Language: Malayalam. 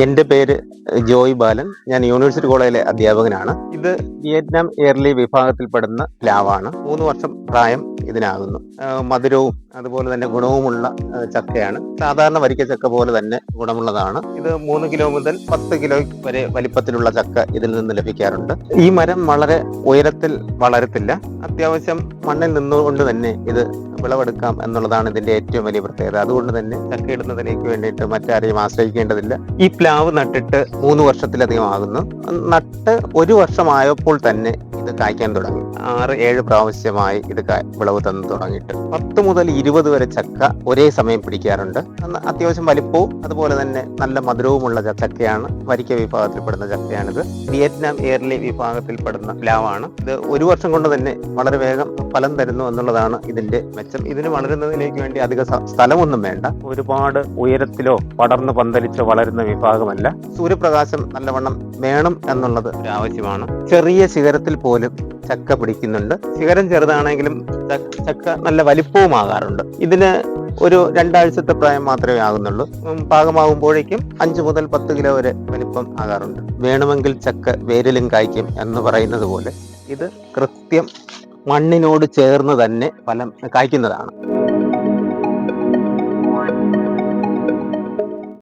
എന്റെ പേര് ജോയ് ബാലൻ. ഞാൻ യൂണിവേഴ്സിറ്റി കോളേജിലെ അധ്യാപകനാണ്. ഇത് വിയറ്റ്നാം എയർലി വിഭാഗത്തിൽപ്പെടുന്ന പ്ലാവാണ് മൂന്ന് വർഷം പ്രായം ഇതിനാകുന്നു. മധുരവും അതുപോലെ തന്നെ ഗുണവുമുള്ള ചക്കയാണ്. സാധാരണ വരിക്ക ചക്ക പോലെ തന്നെ ഗുണമുള്ളതാണ്. ഇത് മൂന്ന് കിലോ മുതൽ പത്ത് കിലോ വരെ വലിപ്പത്തിലുള്ള ചക്ക ഇതിൽ നിന്ന് ലഭിക്കാറുണ്ട്. ഈ മരം വളരെ ഉയരത്തിൽ വളരത്തില്ല. അത്യാവശ്യം മണ്ണിൽ നിന്നുകൊണ്ട് തന്നെ ഇത് വിളവെടുക്കാം എന്നുള്ളതാണ് ഇതിന്റെ ഏറ്റവും വലിയ പ്രത്യേകത. അതുകൊണ്ട് തന്നെ ചക്ക ഇടുന്നതിലേക്ക് വേണ്ടിയിട്ട് മറ്റാരെയും ആശ്രയിക്കേണ്ടതില്ല. ഈ പ്ലാവ് നട്ടിട്ട് മൂന്ന് വർഷത്തിലധികം ആകുന്നു. നട്ട് ഒരു വർഷമായപ്പോൾ തന്നെ ഇത് കായ്ക്കാൻ തുടങ്ങി. ആറ് ഏഴ് പ്രാവശ്യമായി ഇത് വിളവ് തന്നു തുടങ്ങിയിട്ട്. പത്ത് മുതൽ ഇരുപത് വരെ ചക്ക ഒരേ സമയം പിടിക്കാറുണ്ട്. അത്യാവശ്യം വലിപ്പവും അതുപോലെ തന്നെ നല്ല മധുരവുമുള്ള ചക്കയാണ് വരിക്ക വിഭാഗത്തിൽപ്പെടുന്ന ചക്കയാണിത്. വിയറ്റ്നാം എയർലി വിഭാഗത്തിൽപ്പെടുന്ന പ്ലാവാണ്. ഇത് ഒരു വർഷം കൊണ്ട് തന്നെ വളരെ വേഗം ഫലം തരുന്നു എന്നുള്ളതാണ് ഇതിന്റെ മെച്ചം. ഇതിന് വളരുന്നതിലേക്ക് വേണ്ടി അധിക സ്ഥലമൊന്നും വേണ്ട. ഒരുപാട് ഉയരത്തിലോ പടർന്ന് പന്തലിച്ചോ വളരുന്ന വിഭാഗമല്ല. സൂര്യപ്രകാശം നല്ലവണ്ണം വേണം എന്നുള്ളത് ഒരു ആവശ്യമാണ് ചെറിയ ശിഖരത്തിൽ പോലും ചക്ക പിടിക്കുന്നുണ്ട്. ശിഖരം ചെറുതാണെങ്കിലും ചക്ക നല്ല വലിപ്പവുമാകാറുണ്ട്. ഇതിന് ഒരു രണ്ടാഴ്ചത്തെ പ്രായം മാത്രമേ ആകുന്നുള്ളൂ. പാകമാകുമ്പോഴേക്കും അഞ്ച് മുതൽ പത്ത് കിലോ വരെ വലിപ്പം ആകാറുണ്ട്. വേണമെങ്കിൽ ചക്ക വേരിലും കായ്ക്കും എന്ന് പറയുന്നത് പോലെ ഇത് കൃത്യം മണ്ണിനോട് ചേർന്ന് തന്നെ ഫലം കായ്ക്കുന്നതാണ്.